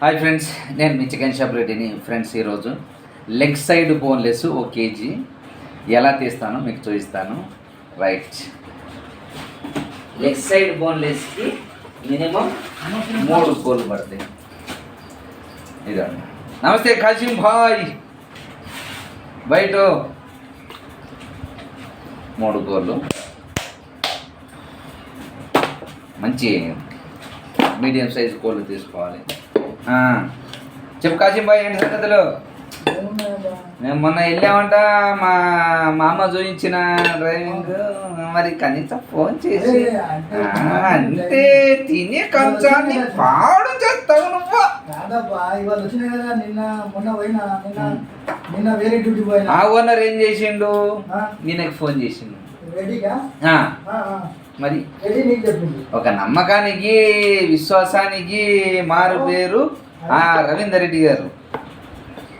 Hi friends నేను మీ chicken shop రెడ్డిని ఫ్రెండ్స్ ఈరోజు. లెగ్ సైడ్ బోన్లెస్ ఓ కేజీ. ఎలా తీస్తానో మీకు చూపిస్తాను. రైట్ లెగ్ సైడ్ బోన్లెస్కి మినిమం మూడు కోళ్ళు పడతాయి. ఇదండి నమస్తే కాసిం భాయ్. బయట. మూడు కోళ్ళు మంచి మీడియం సైజ్ కోళ్ళు తీసుకోవాలి. చెప్పు కాసిం భాయ్ ఏంటి సంగతులు? మేము మొన్న వెళ్ళామంట మా మామ చూపించిన డ్రైవింగ్. మరి కనీసం ఫోన్ చేసి అంతే తినే కంచాన్ని పాడు చేస్తావు నువ్వు. కాదబ్బా ఇవాళ వచ్చినాయి కదా నిన్న మొన్న పోయినా నిన్న నిన్న వేరే డ్యూటీ పోయినా. ఆ ఓనర్ ఏం చేసిండు? ఈయనకి ఫోన్ చేసిండు. రెడీగా. మరి ఒక నమ్మకానికి విశ్వాసానికి మారు పేరు ఆ రవీందర్ రెడ్డి గారు.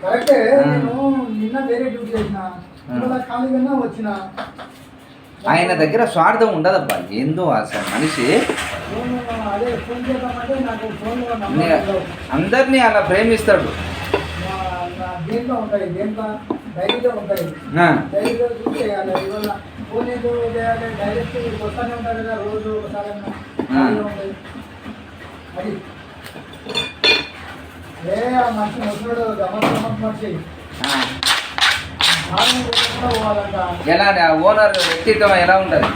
కరెక్టే నిన్న వేరే డ్యూటీ చేసిన. ఇవాళ ఖాళీగా వచ్చిన. ఆయన దగ్గర స్వార్థం ఉండదబ్బా ఏందో అసలు మనిషి. అందరినీ అలా ప్రేమిస్తాడు. డైరీలో ఉంటాయి ఆ, డైరీలో చూసి చేయాలి. ఇవాళ ఫోన్ ఏదో చేయాలి డైరెక్ట్ వస్తానే ఉంటారు కదా రోజు ఒకసారి అది. ఏ మనిషి మనిషి. ఎలా ఆ ఓనర్ వ్యక్తిత్వం ఎలా ఉంటుంది?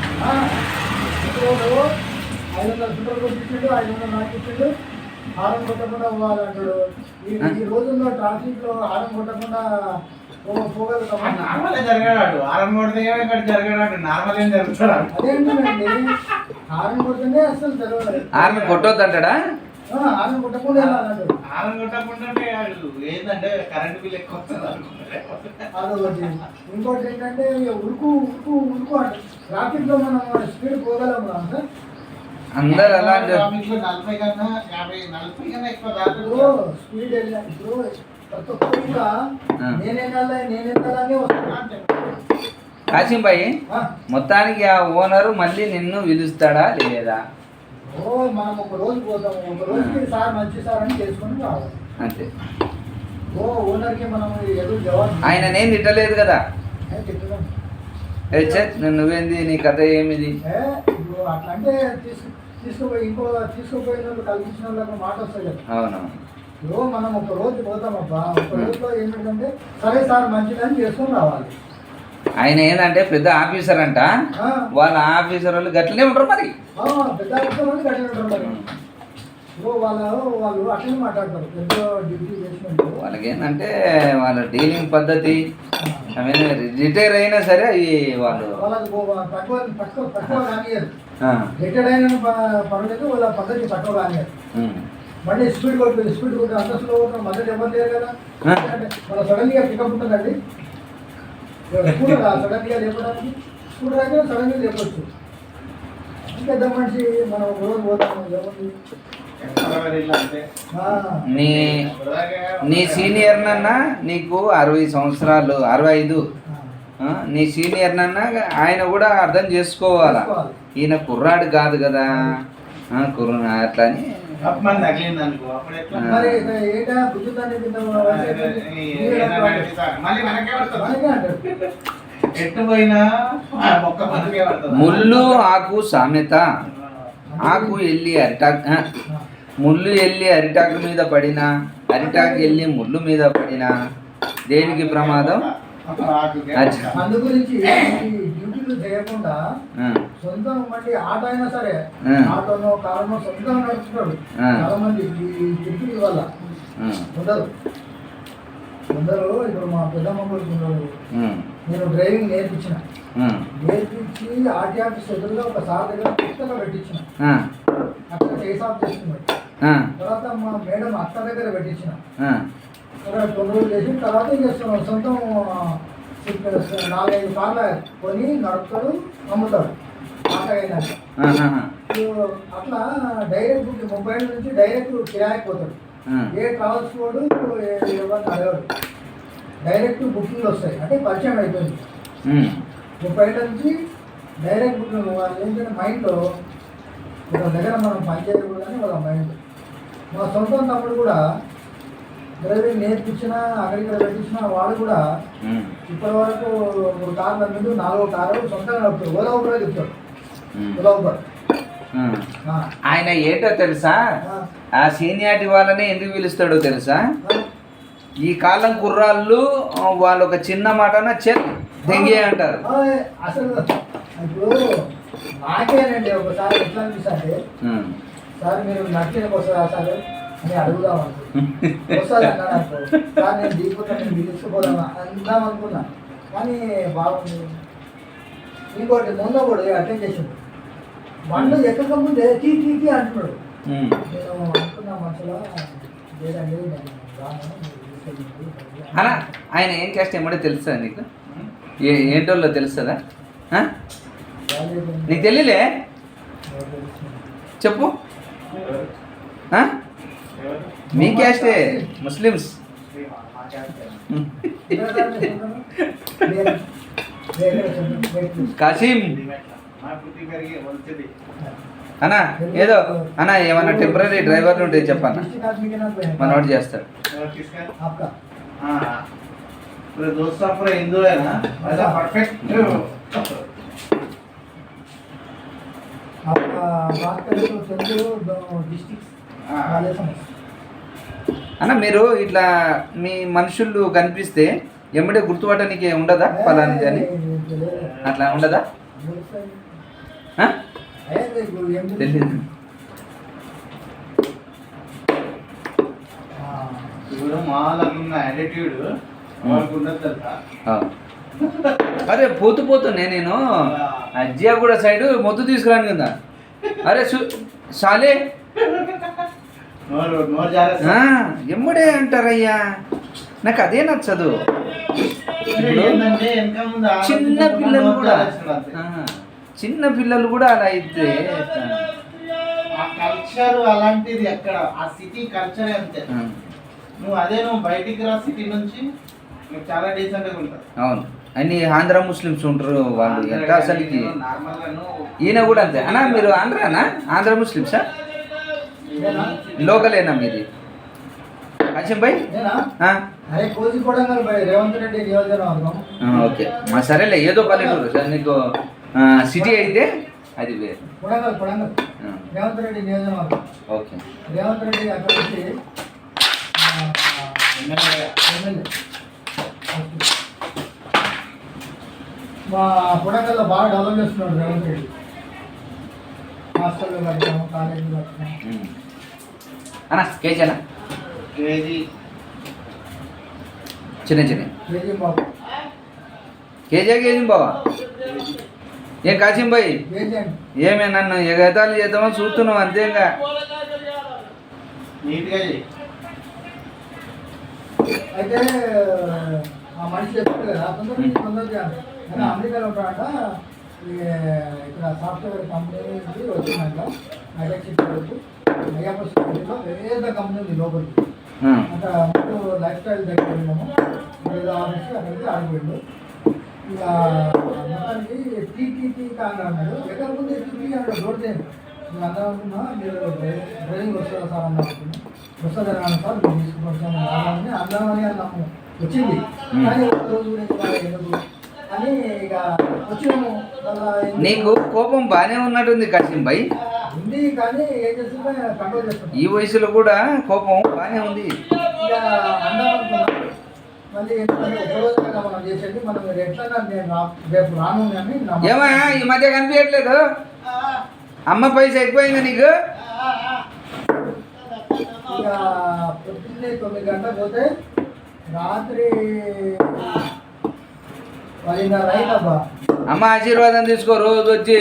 ఐదు వందల సుంటలు కొట్టించిండు ఐదు వందలు నాకు ఇచ్చిండు. హారం కొట్టకుండా పోవాలంటాడు. ఈ రోజుల్లో ట్రాఫిక్లో హారం కొట్టకుండా నార్మల్ జరగడాడు. ఆరం కొడితే ఏమో ఇక్కడ జరగడాడు. నార్మల్ ఏం జరుగుతాడు అదేంటండి? హారం కొడితేనే అసలు తెలియదు ఆమె కొట్టొద్దంటాడా? ఆ, హారం కొట్టకుండా ఆరం ఏంటంటే కరెంట్ బిల్ ఎక్కువ వస్తుంది ఇంకోటి ఏంటంటే ఇక ఉరుకు ఉరుకు ఉరుకు ట్రాఫిక్లో మనం స్పీడ్ పోగలం సార్? అందరు అలాంటి ట్రాఫిక్లో నలభై కన్నా యాభై నలభై కన్నా ఎక్కువ స్పీడ్ వెళ్ళా. ఇప్పుడు ప్రతి ఒక్కరు కూడా ఆ. నేనేళ్ళాలి నేనేళ్ళాలని వస్తున్నా కాసిం భాయ్ మొత్తానికి ఆ ఓనరు మళ్ళీ నిన్ను పిలుస్తాడా లేదా? ఓ మనం ఒక రోజు పోతాము ఒక రోజుకి సార్ మంచి సార్ అని తెలుసుకొని రావాలి. అంతే. ఓ ఓనర్కి మనం ఎదురు జవాబు ఆయన నేను తిట్టలేదు కదా. ఏ, నువ్వేంది? నీ కథ ఏమిది? అట్లా అంటే తీసుకు తీసుకుపోయి ఇంకో తీసుకుపోయిన వాళ్ళు కలిగించిన వాళ్ళకి మాట వస్తాయి కదా. అవునవును. ఇప్పుడు మనం ఒక రోజు పోతామబ్బా ఒక రోజులో ఏంటంటే సరే సార్ మంచిదని చేసుకొని రావాలి. ఆయన ఏంటంటే పెద్ద ఆఫీసర్ అంట. వాళ్ళ ఆఫీసర్ వాళ్ళు గట్లనే ఉంటారు మరి. పెద్ద అవసరం అని కట్టిన ఉంటారు మరి. వాళ్ళ వాళ్ళు వాళ్ళకి ఏంటంటే వాళ్ళ డీలింగ్ పద్ధతి అవన్నీ రిటైర్ అయినా సరే అవి వాళ్ళు రిటైర్డ్ అయిన పర్వాలేదు వాళ్ళ పద్ధతి తక్కువ. మళ్ళీ స్పీడ్ కొట్టు స్పీడ్ కొట్టి అంత స్లో మధ్య ఎవరు లేరు కదా. మన సడన్గా పికప్ ఉంటుందండి. స్కూటర్ సడన్గా లేపడానికి. స్కూటర్ అయితే సడన్గా లేపొచ్చు. పెద్ద మనిషి మనం రోజు పోతాము ఎవరిని? నీ నీ సీనియర్ నన్న నీకు అరవై సంవత్సరాలు అరవై ఐదు నీ సీనియర్ నన్న ఆయన కూడా అర్థం చేసుకోవాలా. ఈయన కుర్రాడు కాదు కదా. కుర్ర అట్లా అని. అప్పమని తగిలింది అనుకో అప్పుడు ఎట్లా? ఆ. మరి ఏంటా? బుద్ధుతాన్ని కింద వయసు అయిపోయింది. మళ్ళీ మనకే పడుతుంది. మనకే అంటారు. ఎట్టు పోయినా ఆ మొక్క మనకే పడుతుంది. ముళ్ళు ఆకు సామెత. ఆకు వెళ్ళి అరిటాక్ ముళ్ళు వెళ్ళి అరిటాకు మీద పడినా అరిటాకు వెళ్ళి ముళ్ళు మీద పడినా దేనికి ప్రమాదం? అచ్చా. అందు గురించి చేయకుండా సొంతం మళ్ళీ ఆటో అయినా సరే. ఆటోనో కారునో సొంతం నడుపుతున్నాడు ఆ. చాలా మంది ఈ డ్యూటీ వల్ల. ఆ, కొందరు ఇప్పుడు మా పెద్దమ్మ కొడుకు ఉన్నాడు ఉమ్, నేను డ్రైవింగ్ నేర్పించిన. నేర్పించి ఆర్టీ ఆఫీస్ ఎదురుగా ఒక సార్ దగ్గర పుస్తకం పెట్టించిన. అక్కడ కేసు ఆఫ్ చేస్తున్నాడు తర్వాత మా మేడం అత్త దగ్గర పెట్టించిన. కొన్ని రోజులు చేసిన తర్వాత సొ- సొంతం ఆ, నాలుగైదు కార్లు కొని నడుపుతాడు అమ్ముతాడు సో అట్లా డైరెక్ట్ బుక్ ముప్పై నుంచి డైరెక్ట్ కిరాయికి పోతాడు. ఏ ట్రావెల్స్ ఎవరిని అడగడు డైరెక్ట్ బుకింగ్లు వస్తాయి. అంటే పరిచయం అయిపోయింది. ముప్పై ఏళ్ళ నుంచి డైరెక్ట్ బుకింగ్ వాళ్ళు ఏంటంటే మైండ్లో ఒక దగ్గర మనం పని చేయకూడదని వాళ్ళ మైండ్. మా సొంత తమ్ముడు కూడా డ్రైవింగ్ నేర్పించిన అక్కడికి పెట్టించిన వాడు కూడా ఇప్పటి వరకు మూడు కార్లు అమ్మిండు నాలుగో కారు సొంతంగా నడుపుతాడు ఓలా ఊబర్ చెప్తాడు ఉమ్, ఓలా ఊబర్. ఆయన ఏంటో తెలుసా? ఆ, సీనియారిటీ వాళ్ళని ఎందుకు పిలుస్తాడో తెలుసా. ఈ కాలం కుర్రాళ్ళు వాళ్ళు ఒక చిన్న మాటన చెత్ దెంగే అంటారు. అసలు ఇప్పుడు నాకేనండి ఒకసారి ఎట్లా అనిపిస్తే ఉమ్. సార్ మీరు నచ్చిన వస్తుందా సార్ అని అడుగుదాం వస్తుంది అన్నాడు సార్ నేను దిగిపోతా నేను పిలుచుకుపోదామా అందాం అనుకున్నా కానీ బాగుంది ఇంకోటి ముందు కూడా అటెండ్ చేసిండు బండ్లు ఎక్కక ముందే తీ తీ తీ అంటున్నాడు. నేను అనుకున్న మనసులో లేదండి. అలా ఆయన ఏం చేస్తే ఏమో తెలుసా నీకు ఏ ఏంటోళ్ళో తెలుస్తుందా. నీకు తెలియలే? చెప్పు? మీ క్యాస్టే ముస్లిమ్స్ కాసిం అనా ఏదో అన్నా ఏమన్నా టెంపరీ డ్రైవర్లు ఉంటే చెప్పన్నా మనోడు చేస్తాడు హిందూ పర్ఫెక్ట్ అన్న మీరు ఇట్లా మీ మనుషులు కనిపిస్తే ఎమ్మడే గుర్తుపట్టడానికి ఉండదా ఫలాని అని? అట్లా ఉండదా? తెలియదు. అరే పోతు పోతున్నా నేను. అజ్జియా కూడా సైడ్ మొద్దు తీసుకురాను కదా అరే సాలే. ఎమ్మడే అంటారయ్యా. నాకు అదే నచ్చదు. చిన్న పిల్లలు కూడా చిన్న పిల్లలు కూడా అలా అయితే ఆ కల్చర్ అలాంటిది ఎక్కడ? ఆ సిటీ కల్చర్ అంతే. నువ్వు అదే నువ్వు బయటికి రా సిటీ నుంచి చాలా డీసెంట్గా ఉంటావు అవును. అన్ని ఆంధ్ర ముస్లిమ్స్ ఉంటారు వాళ్ళు ఎంత అసలుకి? నువ్వు ఈయన కూడా అంతే. అన్నా మీరు ఆంధ్రానా? ఆంధ్ర ముస్లిమ్సా? లోకలేనా మీది? కాశం భాయ్ ఓకే. మా సరేలే ఏదో పల్లెటూరు. సార్ నీకు సిటీ అయితే అది వేరు. రేవంత్ రెడ్డి నియోజకవర్గం. ఓకే. రేవంత్ రెడ్డి అక్కడ నుంచి. మా కొడంగల్లో బాగా డెవలప్ చేస్తున్నాడు రేవంత్ రెడ్డి. హాస్టల్లో కట్టాము కాలేజీలు కట్టాము. అన్నా కేజీనా కేజీ. చిన్న చిన్న. కేజీ కేజీ కేజీ బావా ఏం కేజీ అండి. ఏమే నన్ను ఎగతాళి చేద్దామని చూస్తున్నావు గా చెయ్యి. అయితే ఆ మనిషి చెప్పాడు కదా తొందరగా కానీ అమెరికాలో ఉంటాడంట ఇక్కడ సాఫ్ట్వేర్ కంపెనీ వచ్చిందంట. సిటీ వరకు అయ్యప్ప సిటీలో పెద్ద కంపెనీ ఉంది లోపలికి అక్కడ ముందు లైఫ్ స్టైల్ దగ్గర వెళ్ళాము. ఏదో ఆఫీస్ అక్కడికి ఆడిపోయిండు ఇక మొత్తానికి అన్నాడు. ఎక్కడ ముందు రోడ్ చేయండి నేను అందరం అనుకున్నా మీరు డ్రై- డ్రైవింగ్ వస్తుందా సార్ అన్న వస్తుంది సార్ మీరు తీసుకుని రావాలని అందామని అన్నాము వచ్చింది. కానీ ఒక రోజు ఇంకా అని వచ్చినాము. నీకు కోపం బాగానే ఉన్నట్టుంది భాయ్ ఈ వయసులో కూడా కోపం బాగానే ఉంది. ఏమయ్యా ఈ మధ్య కనిపించట్లేదు? అమ్మ పైసా ఎక్కువైందా నీకు? పొద్దున్నే తొమ్మిది గంటలకు పోతే రాత్రి అమ్మ ఆశీర్వాదం తీసుకో రోజు వచ్చి.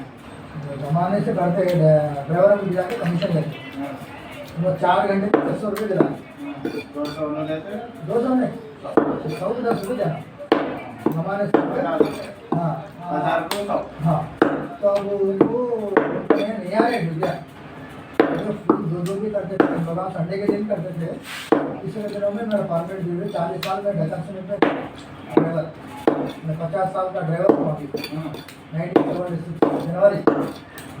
जमाने से करते गए ड्राइवर को दिला के कमीशन लेते। वो चार घंटे में दस सौ रुपये दिला दो सौ दो सौ नहीं सौ दस रुपये देना जमाने से हाँ। हाँ। तो उनको नहीं आ रहे भैया। तो दो दो भी करते थे बाबा संडे के दिन करते थे। पिछले दिनों में मेरा परमिट ड्यूटी चालीस साल में ढका रुपये ड्राइवर मैं पचास साल का ड्राइवर हूँ। नाइनटीन जनवरी। జనవరి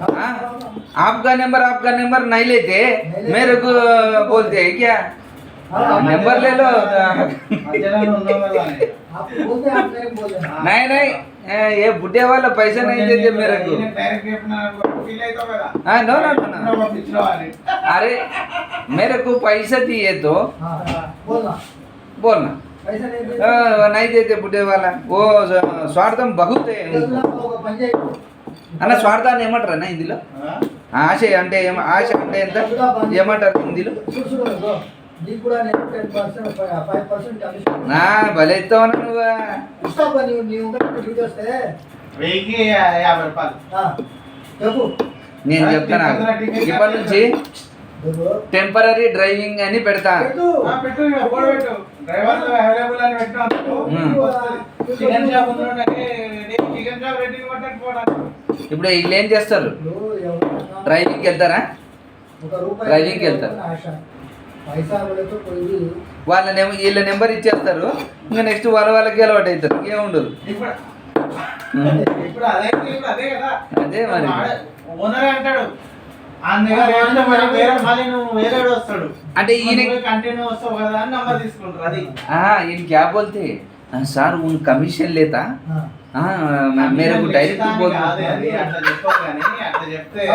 हाँ? आपका नंबर आपका नंबर नहीं लेते? मेरे को बोलते है क्या? नंबर ले लो। नहीं नहीं ये बुढ़े वाला पैसा नहीं देते मेरे को। हाँ, नो नो, ना, नो। अरे, मेरे को पैसा दिए तो। बोलना। नहीं देते बुढ़े वाला। वो स्वार्थम बहुत है। అన్న స్వార్థాన్ని ఏమంటారు అన్న ఇందులో ఆశ అంటే ఏమ ఆశ అంటే ఎంత? ఏమంటారు హిందీలో భలే నువ్వు. నేను చెప్తాను ఇప్పటి నుంచి టెంపరీ డ్రైవింగ్ అని పెడతా. డ్రైవర్ ఇప్పుడు వీళ్ళు ఏం చేస్తారు? డ్రైవింగ్కి వెళ్తారా? డ్రైవింగ్కి వెళ్తారు? వాళ్ళ నెం వీళ్ళ నెంబర్ ఇచ్చేస్తారు. ఇంకా నెక్స్ట్ వాళ్ళ వాళ్ళకి అలవాటు అవుతారు. ఏముండదు అదే మరి. ఓనర్ అంటాడు. అంటే ఈయన కంటిన్యూ వస్తావు కదా అని తీసుకుంటారు అది. ఈయన క్యాబ్ వెళ్తే సార్ కమిషన్ లేతా? कमीशन लेता ఆ. हाँ मेरे को डायरेक्ट बोल కాదు అది అట్లా చెప్పదు కానీ అట్లా చెప్తే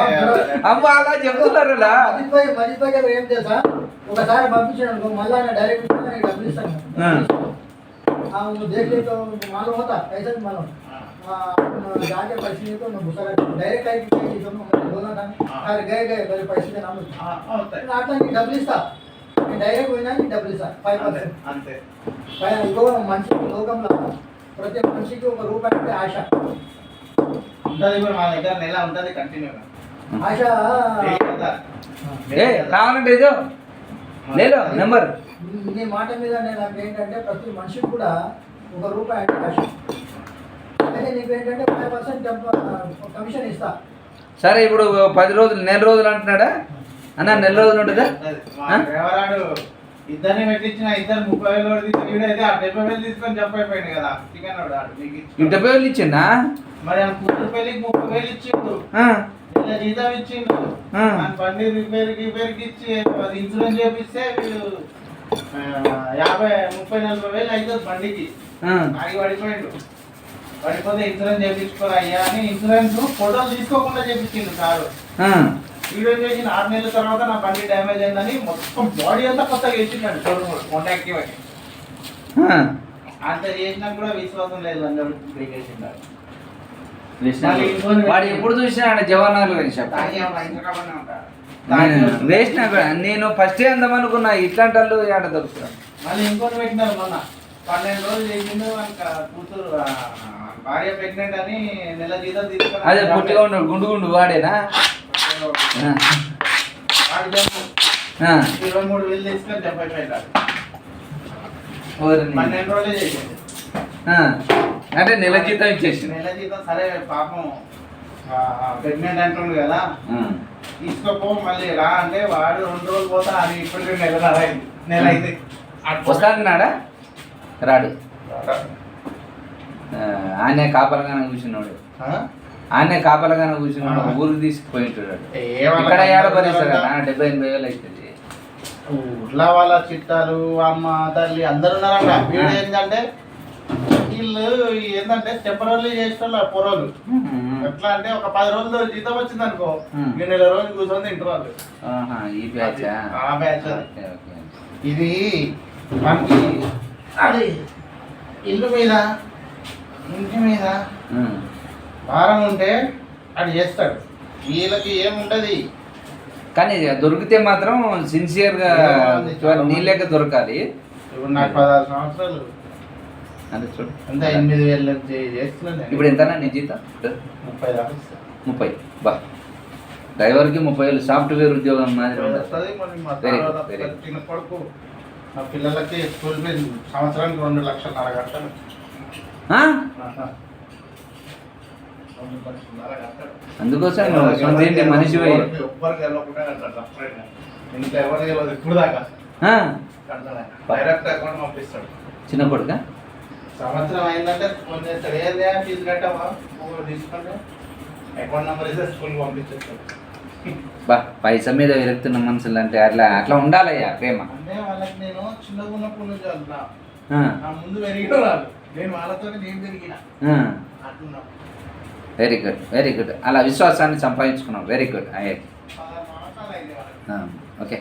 అమ్మ అలా చెప్తున్నారు అలా మజిద్ భాయ్ మజిద్ భాయ్ గారు ఏం చేసా ఒకసారి పంపించాడు అనుకో మళ్ళా ఆయన డైరెక్ట్ ఇస్తే నేను డబ్బులు ఇస్తాను ఆ. हाँ वो देख ले तो मालूम होता कैसे भी मालूम हाँ, जाके पैसे नहीं तो मैं गुस्सा करता डायरेक्ट आई कि तुम मैंने बोला था अरे गए गए मेरे पैसे देना मुझे ఆ, అవుతాయి. అట్లా నీకు డబ్బులు ఇస్తా నేను డైరెక్ట్ పోయినా నీకు డబ్బులు ఇస్తా ఫైవ్ అంతే పర్సెంట్ ప్రతి మనిషికి ఒక రూపాయి అంటే ఆశ. ఉంటది ఇప్పుడు మా దగ్గర నెల ఉంటది కంటిన్యూగా ఆశ. ఏ కావాలంటే ఇదో. లేలో నెంబర్. నీ మాట మీద నేను ఏంటంటే ప్రతి మనిషికి కూడా ఒక రూపాయి అంటే ఆశ. అయితే నీకు ఏంటంటే ఫైవ్ పర్సెంట్ కమిషన్ ఇస్తా. సరే ఇప్పుడు పది రోజులు నెల రోజులు అంటున్నాడా? అన్న నెల రోజులు ఉంటుందా? ఇద్దరిని పెట్టించిన ఇద్దరు ముప్పై వేలు వీడైతే ఆ డెబ్బై వేలు తీసుకొని చెప్పైపోయింది కదా చికెన్ మీకు డెబ్బై వేలు ఇచ్చిందా మరి ఆ కూతురు పెళ్ళికి ముప్పై వేలు ఇచ్చిండు. ఇలా జీతం ఇచ్చిండు. బండి రిపేర్ రిపేర్కి ఇచ్చి అది ఇన్సూరెన్స్ చేపిస్తే ఆ, యాభై ముప్పై నలభై వేలు అవుతుంది బండికి. ఆగి పడిపోయిండు. పడిపోతే ఇన్సూరెన్స్ చేయించుకోరా అయ్యా అని ఇన్సూరెన్స్ ఫోటోలు తీసుకోకుండా చేపించిండు కారు ఆ. వీడియో చేసిన ఆరు నెలల తర్వాత నా బండి డ్యామేజ్ అయిందని మొత్తం బాడీ అంతా కొత్తగా వేసిండు షోరూమ్ కాంటాక్ట్ ఇవ్వండి ఆ. అంత చేసినా కూడా విశ్వాసం లేదు అందరూ బ్రేక్ వేసిండారు వాడు ఎప్పుడు చూసినా ఉంటారు. నేను వేసిన నేను ఫస్టే అందాం అనుకున్నా ఇట్లాంటి వాళ్ళు ఆడ దొరుకుతారు మళ్ళీ ఇంకోటి పెట్టినారు మొన్న పన్నెండు రోజులు చేసిండు కూతురు భార్య ప్రెగ్నెంట్ అని నెల జీతం తీసుకొని అదే పుట్టిగా ఉన్నాడు గుండు గుండు వాడేనా. ఇరవై మూడు వేలు తీసుకొని డెబ్బై. పన్నెండు రోజులే చేసింది. అంటే నెల జీతం ఇచ్చేసి. నెల జీతం సరే పాపం ప్రెగ్నెంట్ అంటుండు కదా. తీసుకోపో మళ్ళీ రా అంటే వాడు రెండు రోజులు పోతా అది ఇప్పటికి నెల నెల అయింది. వస్తాడన్నాడా రాడు. ఆయనే కాపలగానే కూర్చున్నాడు? ఆయనే కాపలగానే కూర్చున్నాడు ఆ. ఊరికి తీసుకుపోయి ఇక్కడ ఏడ కష్టం భరిస్తాడు కదా. అన్న డెబ్బై ఎనభై వేలు అవుతుంది ఊర్లో వాళ్ళ చిట్టాలు అమ్మ తల్లి అందరు ఉన్నారంట వీడు ఏంటంటే వీళ్ళు ఏంటంటే టెంపరీ చేసిన పొరలు ఎట్లా అంటే ఒక పది రోజులు జీతం వచ్చింది అనుకో. ఈ నెల రోజులు కూర్చొని ఈ బ్యాచ్ ఆ బ్యాచ్. ఇది మనకి అది ఇల్లు మీద ఇంటి మీద. భారం ఉంటే అది చేస్తాడు. వీళ్ళకి ఏముంటది కానీ దొరికితే మాత్రం సిన్సియర్గా నీ లెక్క దొరకాలి. ఇప్పుడు నాకు పదహారు సంవత్సరాలు. అంటే చూడు. అంత ఎనిమిది వేలు నుంచి చేస్తున్నాను నేను. ఇప్పుడు ఎంతనా నీ జీతం? ముప్పై. ముప్పై. బా. డ్రైవర్కి ముప్పై వేలు సాఫ్ట్వేర్ ఉద్యోగం మాదిరి. చిన్న కొడుకు. మా పిల్లలకి స్కూల్ ఫీజు సంవత్సరానికి రెండు లక్షలన్నర కట్టాలి ఆ? ఆహా. రెండు లక్షలన్నర కట్టాలి. అందుకోసం నువ్వు సొంత మనిషి చిన్న కొడుక? సంవత్సరం అయిందంటే ఫీజు అకౌంట్ నెంబర్ ఇస్తే పంపించేస్తాడు. బా పైసా మీద విరక్తున్న మనుషులు అంటే అట్లా అట్లా ఉండాలయ్యా ప్రేమ. అంటే వాళ్ళకి నేను చిన్నగా ఉన్నప్పుడు నుంచి నా ముందు పెరిగిన వాళ్ళు. నేను వాళ్ళతో నేను పెరిగిన. ఆ. వెరీ గుడ్ వెరీ గుడ్ అలా విశ్వాసాన్ని సంపాదించుకున్నావు వెరీ గుడ్ వాళ్ళకి ఓకే